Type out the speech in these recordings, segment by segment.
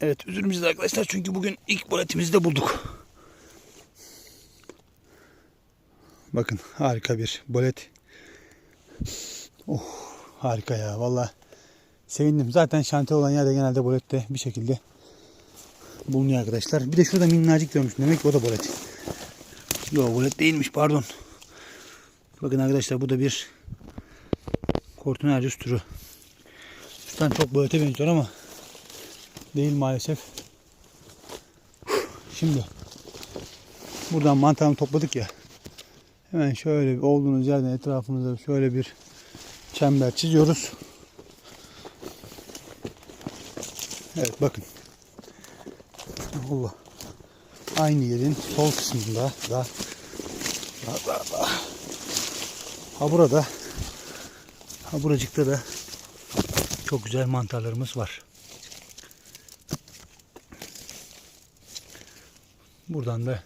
Evet üzülmeyeceğiz arkadaşlar çünkü bugün ilk boletimizi de bulduk. Bakın harika bir bolet. Oh harika ya valla sevindim. Zaten şantiye olan yerde genelde bolette bir şekilde bulunuyor arkadaşlar. Bir de şurada minnacık görmüştüm. Demek ki o da bolet. Yok bolet değilmiş pardon. Bakın arkadaşlar bu da bir Kortunercus türü. Üstten çok bolete benziyor ama değil maalesef. Şimdi buradan mantarını topladık ya. Hemen şöyle bir olduğunuz yerden etrafınıza şöyle bir çember çiziyoruz. Evet bakın. Allah. Aynı yerin sol kısmında da da, da, da. Ha burada ha buracıkta da çok güzel mantarlarımız var. Buradan da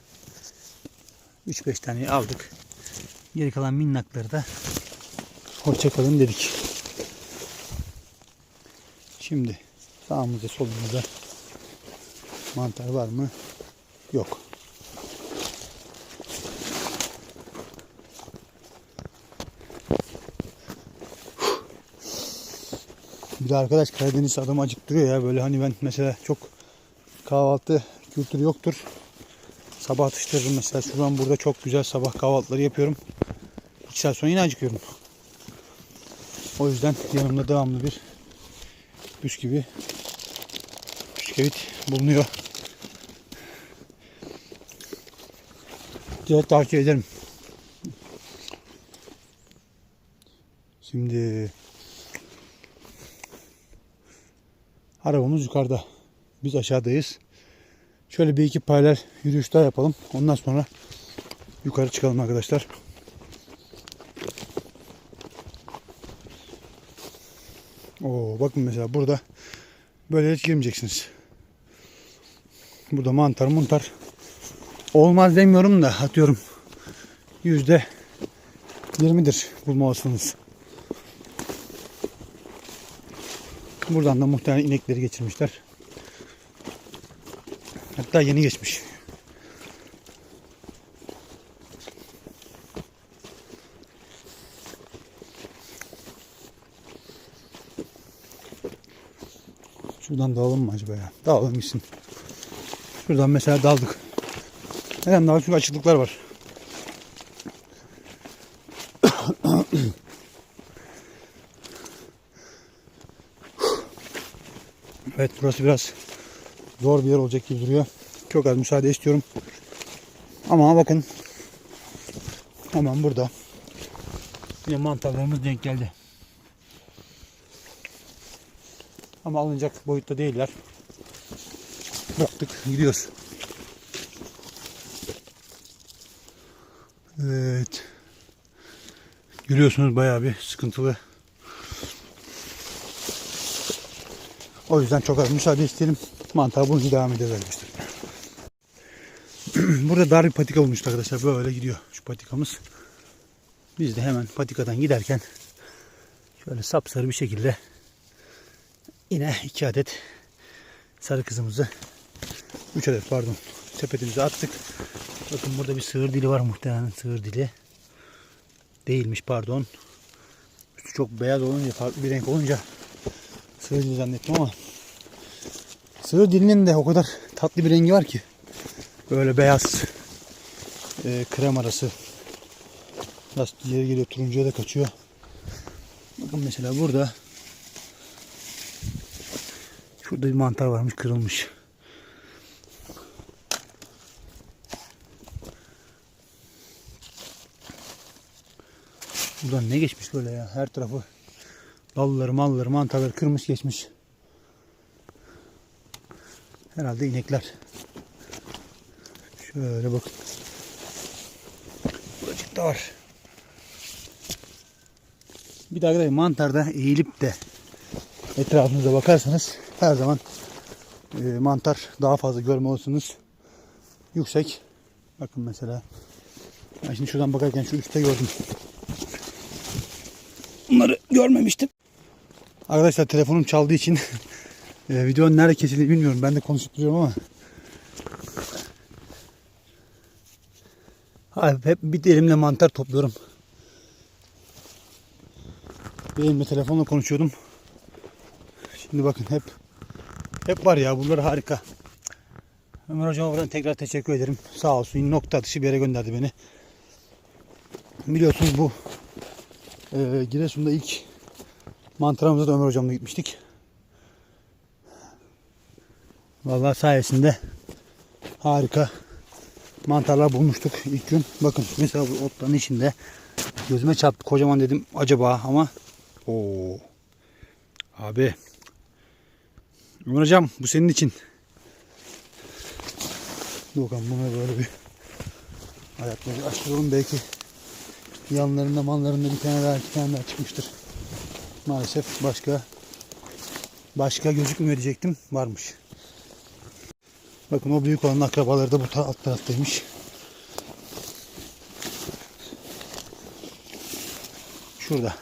3-5 tane aldık. Geri kalan minnakları da hoşçakalın dedik. Şimdi sağımızda solumuzda mantar var mı? Yok. Bir de arkadaş Karadeniz adam acıktırıyor ya böyle hani ben mesela çok kahvaltı kültürü yoktur. Sabah atıştırırım mesela şuradan burada çok güzel sabah kahvaltıları yapıyorum. 2 saat sonra yine acıkıyorum. O yüzden yanımda devamlı bir bisküvi bisküvit bulunuyor. Size tavsiye ederim. Şimdi arabamız yukarıda. Biz aşağıdayız. Şöyle bir iki paralel yürüyüş daha yapalım. Ondan sonra yukarı çıkalım arkadaşlar. Oo, bakın mesela burada böyle hiç girmeyeceksiniz. Burada mantar muntar olmaz demiyorum da atıyorum yüzde 20'dir bulma olasılığınız. Buradan da muhtemelen inekleri geçirmişler. Hatta yeni geçmiş. Şuradan dalalım mı acaba ya? Dalalım gitsin. Şuradan mesela daldık. Neden daldık? Çünkü açıklıklar var. Evet burası biraz zor bir yer olacak gibi duruyor. Çok az müsaade istiyorum. Ama bakın hemen burada yine mantarlarımız denk geldi. Ama alınacak boyutta değiller. Bıraktık gidiyoruz. Evet. Görüyorsunuz bayağı bir sıkıntılı. O yüzden çok az müsaade isteyelim. Mantar bunu devam arkadaşlar. Burada dar bir patika olmuştu arkadaşlar. Böyle gidiyor şu patikamız. Biz de hemen patikadan giderken şöyle sapsarı bir şekilde yine iki adet sarı kızımızı 3 adet pardon sepetimize attık. Bakın burada bir sığır dili var muhtemelen sığır dili. Değilmiş pardon. Üstü çok beyaz olunca farklı bir renk olunca sığır dili zannettim ama sığır dilinin de o kadar tatlı bir rengi var ki. Böyle beyaz e, krem arası. Biraz ileri geliyor turuncuya da kaçıyor. Bakın mesela burada şurada bir mantar varmış kırılmış. Buradan ne geçmiş böyle ya her tarafı dalları malları mantarları kırmış geçmiş. Herhalde inekler. Şöyle bakın. Buracık da var. Bir de arkadaşlar mantarda eğilip de etrafınıza bakarsanız her zaman e, mantar daha fazla görme olasılığınız yüksek. Bakın mesela ben şimdi şuradan bakarken şu üstte gördüm. Bunları görmemiştim. Arkadaşlar telefonum çaldığı için Ee, videonun nerede kesildiğini bilmiyorum. Ben de konuşup duruyorum ama. Abi hep bir elimle mantar topluyorum. Bir elimle telefonla konuşuyordum. Şimdi bakın hep hep var ya bunlar harika. Ömer hocama buradan tekrar teşekkür ederim. Sağ olsun nokta atışı bir yere gönderdi beni. Biliyorsunuz bu e, Giresun'da ilk mantıramıza da Ömer hocamla gitmiştik. Vallahi sayesinde harika mantarlar bulmuştuk ilk gün. Bakın mesela bu otların içinde gözüme çarptı kocaman dedim acaba ama o abi Ömer hocam bu senin için. Bakalım buna böyle bir ayakları açtıralım belki yanlarında manlarında bir tane daha iki tane daha çıkmıştır. Maalesef başka başka gözükmüyor diyecektim varmış. Bakın o büyük olanın akrabaları da bu ta- alt taraftaymış. Şurada.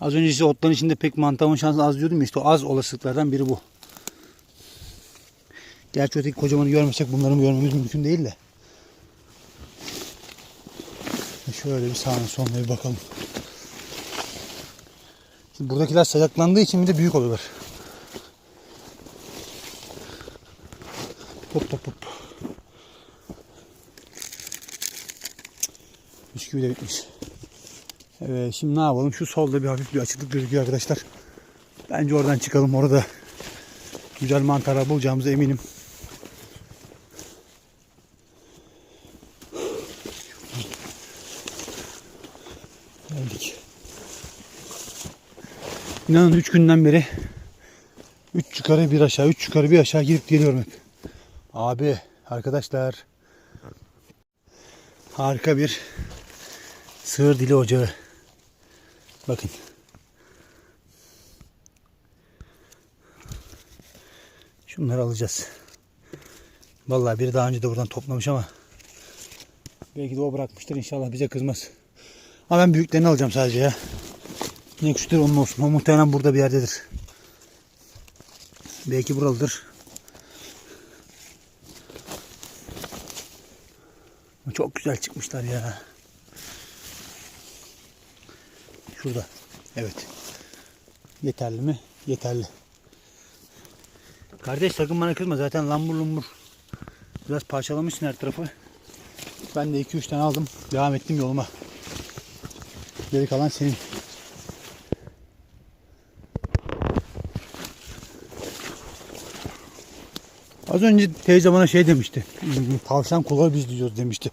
Az önce size otların içinde pek mantamın şansı az diyordum ya işte o az olasılıklardan biri bu. Gerçi öteki kocamanı görmesek bunları görmemiz mümkün değil de. Şöyle bir sağına soluna bir bakalım. Şimdi buradakiler sayaklandığı için bir de büyük oluyorlar. Hop hop hop. Bisküvi de bitmiş. Evet şimdi ne yapalım? Şu solda bir hafif bir açıklık gözüküyor arkadaşlar. Bence oradan çıkalım. Orada güzel mantarlar bulacağımıza eminim. Geldik. İnanın 3 günden beri 3 yukarı bir aşağı 3 yukarı bir aşağı gidip geliyorum hep. Abi arkadaşlar harika bir sığır dili ocağı. Bakın. Şunları alacağız. Vallahi biri daha önce de buradan toplamış ama belki de o bırakmıştır inşallah bize kızmaz. Ama ben büyüklerini alacağım sadece ya. Ne küçüktür onun olsun. O muhtemelen burada bir yerdedir. Belki buralıdır. Çok güzel çıkmışlar ya. Şurada. Evet. Yeterli mi? Yeterli. Kardeş sakın bana kızma. Zaten lambur lumbur. Biraz parçalamışsın her tarafı. Ben de 2-3 tane aldım. Devam ettim yoluma. Geri kalan senin. Az önce teyze bana şey demişti. "Hmm, Tavşan kulağı biz diyoruz demişti.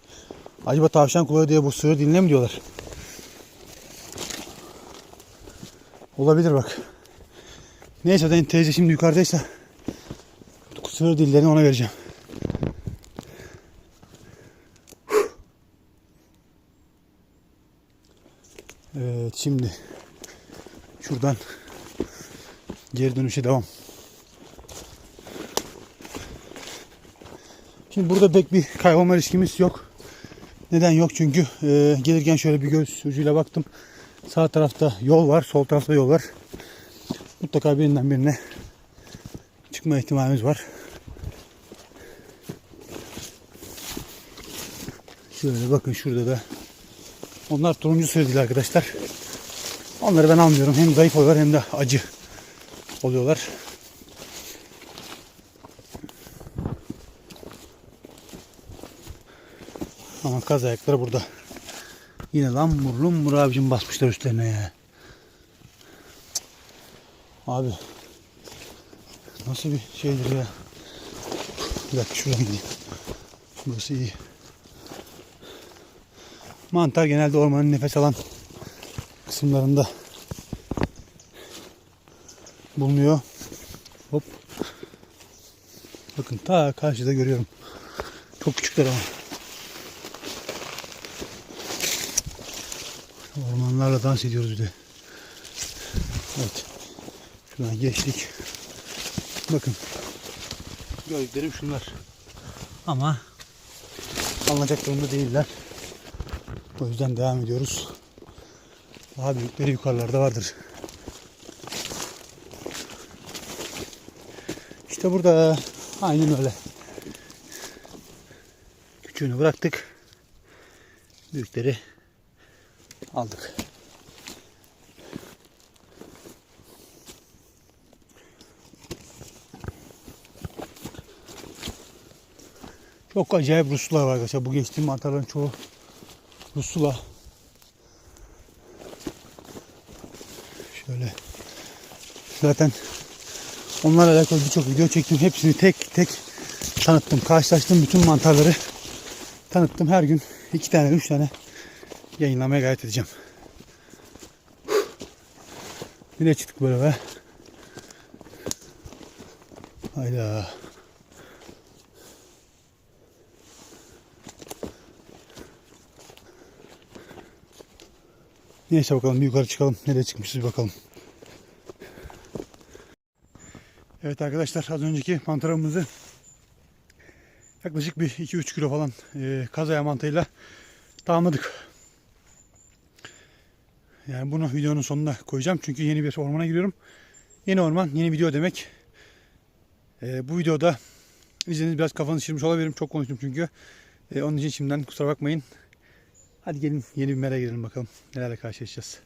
Acaba tavşan kulağı diye bu sığır diline mi diyorlar? Olabilir bak. Neyse ben teyze şimdi yukarıdaysa sığır dillerini ona vereceğim. Evet şimdi şuradan geri dönüşe devam. Şimdi burada pek bir kaybolma riskimiz yok. Neden yok? Çünkü e, gelirken şöyle bir göz ucuyla baktım. Sağ tarafta yol var, sol tarafta yol var. Mutlaka birinden birine çıkma ihtimalimiz var. Şöyle bakın şurada da. Onlar turuncu sığırdılar arkadaşlar. Onları ben almıyorum. Hem zayıf oluyorlar hem de acı oluyorlar. Ama kaz ayakları burada. Yine lan lumbur abicim basmışlar üstlerine ya. Abi. Nasıl bir şeydir ya. Bir dakika şuradan gideyim. Burası iyi. Mantar genelde ormanın nefes alan kısımlarında bulunuyor. Hop. Bakın ta karşıda görüyorum. Çok küçükler ama. Ormanlarla dans ediyoruz bir de. Evet. Şuradan geçtik. Bakın. Gördüklerim şunlar. Ama alınacak durumda değiller. O yüzden devam ediyoruz. Daha büyükleri yukarılarda vardır. işte burada. Aynen öyle. Küçüğünü bıraktık. Büyükleri aldık. Çok acayip ruslar var arkadaşlar. Bu geçtiğim mantarların çoğu rusula. Şöyle. Zaten onlarla alakalı birçok video çektim. Hepsini tek tek tanıttım. Karşılaştığım bütün mantarları tanıttım. Her gün iki tane, üç tane yayınlamaya gayret edeceğim. Yine çıktık böyle be. Hayda. Neyse bakalım bir yukarı çıkalım. Nereye çıkmışız bakalım. Evet arkadaşlar az önceki mantarımızı yaklaşık bir 2-3 kilo falan e, kazaya mantığıyla tamamladık. Yani bunu videonun sonuna koyacağım. Çünkü yeni bir ormana giriyorum. Yeni orman, yeni video demek. E, bu videoda izlediğiniz biraz kafanızı şişirmiş olabilirim. Çok konuştum çünkü. E, onun için şimdiden kusura bakmayın. Hadi gelin yeni bir mera girelim bakalım. Nelerle karşılaşacağız.